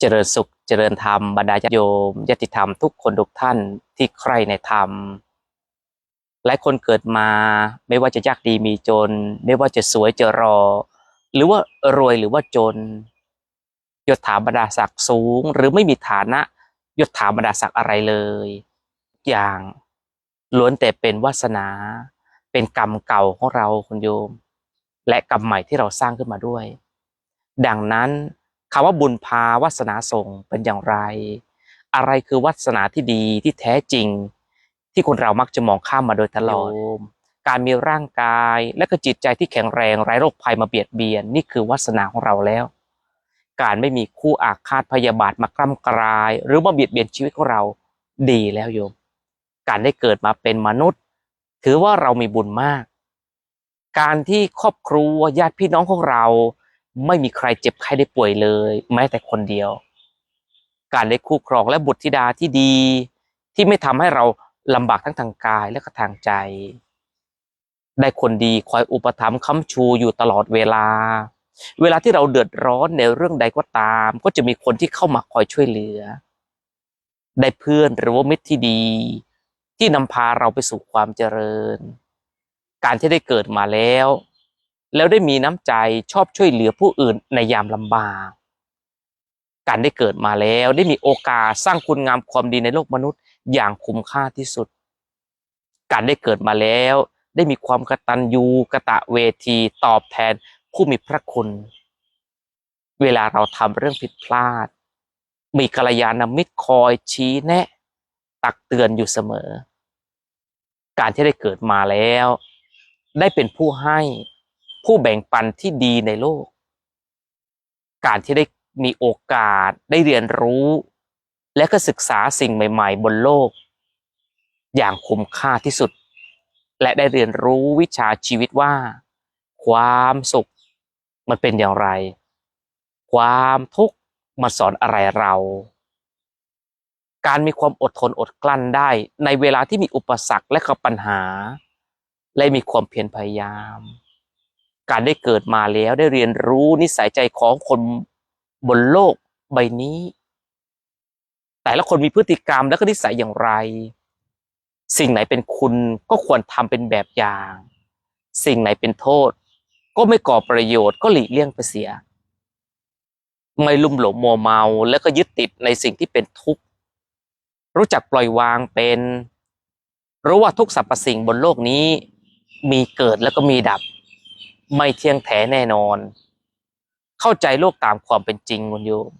เจริญสุขเจริญธรรมบรรดาญาติโยมญาติธรรมทุกคนทุกท่านที่ใครในธรรมหลายคนเกิดมาไม่ว่าจะยากดีมีจน ไม่ว่าจะสวยจะรอ หรือว่ารวยหรือว่าจนยศถาบรรดาศักดิ์สูง หรือไม่มีฐานะยศถาบรรดาศักดิ์อะไรเลยอย่างล้วนแต่เป็นวาสนา เป็นกรรมเก่าของเราคุณโยม และกรรมใหม่ที่เราสร้างขึ้นมาด้วย ดังนั้น คำว่าบุญพาวาสนาส่งเป็นอย่างไร อะไรคือวาสนาที่ดีที่แท้จริง ที่คนเรามักจะมองข้ามมาโดยตลอดการมีร่างกายและก็จิตใจที่แข็งแรงไร้โรคภัยมาเบียดเบียน นี่คือวาสนาของเราแล้ว การไม่มีคู่อาฆาตพยาบาทมากล้ำกลาย หรือมาเบียดเบียนชีวิตของเราดีแล้วโยม การได้เกิดมาเป็นมนุษย์ ถือว่าเรามีบุญมาก การที่ครอบครัวญาติพี่น้องของเรา ไม่มีใครเจ็บไข้ได้ป่วยเลย แม้แต่คนเดียว การได้คู่ครองและบุตรธิดาที่ดี ที่ไม่ทำให้เราลำบากทั้งทางกายและก็ทางใจ ได้คนดีคอยอุปถัมภ์ค้ำชูอยู่ตลอดเวลา เวลาที่เราเดือดร้อนในเรื่องใดก็ตาม ก็จะมีคนที่เข้ามาคอยช่วยเหลือ ได้เพื่อนหรือว่ามิตรที่ดี ที่นำพาเราไปสู่ความเจริญ การที่ได้เกิดมาแล้ว แล้วได้มีน้ำใจชอบช่วยเหลือผู้อื่นในยามลำบาก การได้เกิดมาแล้วได้มีโอกาสสร้างคุณงามความดีในโลกมนุษย์อย่างคุ้มค่าที่สุด การได้เกิดมาแล้วได้มีความกตัญญูกะตะเวทีตอบแทนผู้มีพระคุณ เวลาเราทำเรื่องผิดพลาด มีกัลยาณมิตรคอยชี้แนะ ตักเตือนอยู่เสมอ การที่ได้เกิดมาแล้ว ได้เป็นผู้ให้ ผู้แบ่งปันที่ดีในโลก การที่ได้มีโอกาสได้เรียนรู้ และก็ศึกษาสิ่งใหม่ ๆ บนโลก อย่างคุ้มค่าที่สุด และได้เรียนรู้วิชาชีวิตว่า ความสุขมันเป็นอย่างไร ความทุกข์มาสอนอะไรเรา การมีความอดทนอดกลั้นได้ในเวลาที่มีอุปสรรคและก็ปัญหา และมีความเพียรพยายาม การได้เกิดมาแล้วได้เรียนรู้นิสัยใจของคนบนโลกใบนี้ แต่ละคนมีพฤติกรรมและก็นิสัยอย่างไร สิ่งไหนเป็นคุณก็ควรทำเป็นแบบอย่าง สิ่งไหนเป็นโทษ ก็ไม่ก่อประโยชน์ก็หลีกเลี่ยงไปเสีย ไม่ลุ่มหลงมัวเมาแล้วก็ยึดติดในสิ่งที่เป็นทุกข์ รู้จักปล่อยวางเป็นรู้ว่าทุกสรรพสิ่งบนโลกนี้ มีเกิดแล้วก็มีดับ ไม่เที่ยงแท้แน่นอน เข้าใจโลกตามความเป็นจริงคุณโยม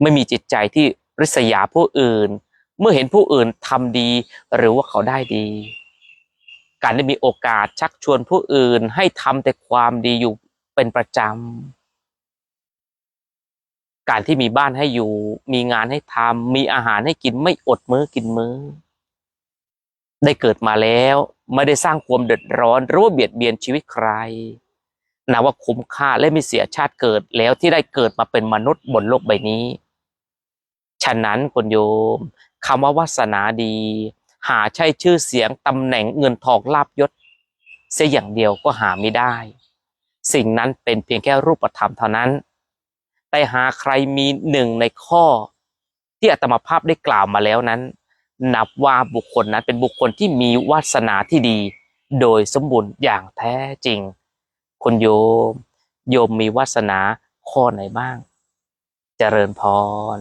ไม่มีจิตใจที่ริษยาผู้อื่น เมื่อเห็นผู้อื่นทำดี หรือว่าเขาได้ดี การได้มีโอกาสชักชวนผู้อื่นให้ทำแต่ความดีอยู่เป็นประจำ การที่มีบ้านให้อยู่ มีงานให้ทำมีอาหารให้กินไม่อดมื้อกินมื้อ ได้เกิดมาแล้ว ไม่ได้สร้างความเดือดร้อนหรือว่าเบียดเบียนชีวิตใครนับว่าคุ้มค่าและไม่เสียชาติเกิดแล้วที่ได้เกิดมาเป็นมนุษย์บนโลกใบนี้ ฉะนั้นคุณโยมคำว่าวาสนาดี หาใช่ชื่อเสียงตำแหน่งเงินทองลาบยศ เสียอย่างเดียวก็หาไม่ได้ สิ่งนั้นเป็นเพียงแค่รูปธรรมเท่านั้น แต่หาใครมีหนึ่งในข้อที่อาตมาภาพได้กล่าวมาแล้วนั้น นับว่าบุคคลนั้นเป็นบุคคลที่มีวาสนาที่ดี โดยสมบูรณ์อย่างแท้จริง คุณโยม โยมมีวาสนาข้อไหนบ้าง เจริญพร